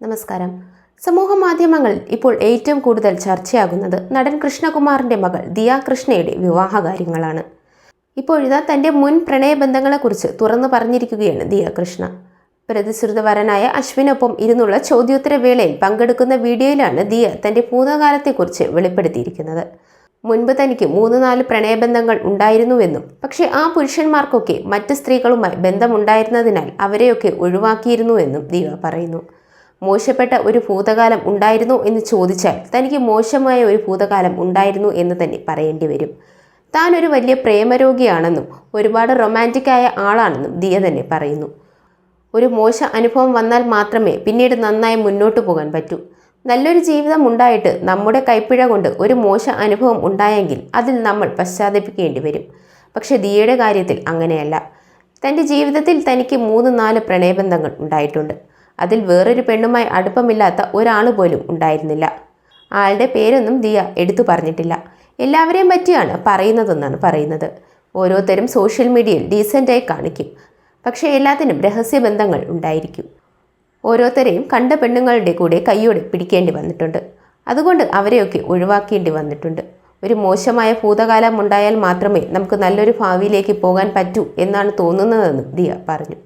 നമസ്കാരം. സമൂഹ മാധ്യമങ്ങളിൽ ഇപ്പോൾ ഏറ്റവും കൂടുതൽ ചർച്ചയാകുന്നത് നടൻ കൃഷ്ണകുമാറിന്റെ മകൾ ദിയ കൃഷ്ണയുടെ വിവാഹകാര്യങ്ങളാണ് ഇപ്പോഴിതാ തന്റെ മുൻ പ്രണയബന്ധങ്ങളെക്കുറിച്ച് തുറന്നു പറഞ്ഞിരിക്കുകയാണ് ദിയ കൃഷ്ണ. പ്രതിശ്രുത അശ്വിനൊപ്പം ഇരുന്നുള്ള ചോദ്യോത്തര വേളയിൽ പങ്കെടുക്കുന്ന വീഡിയോയിലാണ് ദിയ തന്റെ ഭൂതകാലത്തെക്കുറിച്ച് വെളിപ്പെടുത്തിയിരിക്കുന്നത്. മുൻപ് തനിക്ക് മൂന്ന് നാല് പ്രണയബന്ധങ്ങൾ ഉണ്ടായിരുന്നുവെന്നും പക്ഷേ ആ പുരുഷന്മാർക്കൊക്കെ മറ്റ് സ്ത്രീകളുമായി ബന്ധമുണ്ടായിരുന്നതിനാൽ അവരെയൊക്കെ ഒഴിവാക്കിയിരുന്നുവെന്നും ദിയ പറയുന്നു. മോശപ്പെട്ട ഒരു ഭൂതകാലം ഉണ്ടായിരുന്നു എന്ന് ചോദിച്ചാൽ തനിക്ക് മോശമായ ഒരു ഭൂതകാലം ഉണ്ടായിരുന്നു എന്ന് തന്നെ പറയേണ്ടി വരും. താൻ ഒരു വലിയ പ്രേമരോഗിയാണെന്നും ഒരുപാട് റൊമാന്റിക്കായ ആളാണെന്നും ദിയ തന്നെ പറയുന്നു. ഒരു മോശ അനുഭവം വന്നാൽ മാത്രമേ പിന്നീട് നന്നായി മുന്നോട്ട് പോകാൻ പറ്റൂ. നല്ലൊരു ജീവിതം ഉണ്ടായിട്ട് നമ്മുടെ കൈപ്പിഴ കൊണ്ട് ഒരു മോശ അനുഭവം ഉണ്ടായെങ്കിൽ അതിൽ നമ്മൾ പശ്ചാത്തപിക്കേണ്ടി വരും. പക്ഷെ ദിയയുടെ കാര്യത്തിൽ അങ്ങനെയല്ല. തന്റെ ജീവിതത്തിൽ തനിക്ക് മൂന്ന് നാല് പ്രണയബന്ധങ്ങൾ ഉണ്ടായിട്ടുണ്ട്. അതിൽ വേറൊരു പെണ്ണുമായി അടുപ്പമില്ലാത്ത ഒരാൾ പോലും ഉണ്ടായിരുന്നില്ല. ആളുടെ പേരൊന്നും ദിയ എടുത്തു പറഞ്ഞിട്ടില്ല. എല്ലാവരെയും പറ്റിയാണ് പറയുന്നതെന്നാണ് പറയുന്നത്. ഓരോരുത്തരും സോഷ്യൽ മീഡിയയിൽ ഡീസന്റായി കാണിക്കും. പക്ഷേ എല്ലാത്തിനും രഹസ്യബന്ധങ്ങൾ ഉണ്ടായിരിക്കും. ഓരോരുത്തരെയും കണ്ട പെണ്ണുങ്ങളുടെ കൂടെ കൈയോടെ പിടിക്കേണ്ടി വന്നിട്ടുണ്ട്. അതുകൊണ്ട് അവരെയൊക്കെ ഒഴിവാക്കേണ്ടി വന്നിട്ടുണ്ട്. ഒരു മോശമായ ഭൂതകാലം ഉണ്ടായാൽ മാത്രമേ നമുക്ക് നല്ലൊരു ഭാവിയിലേക്ക് പോകാൻ പറ്റൂ എന്നാണ് തോന്നുന്നതെന്നും ദിയ പറഞ്ഞു.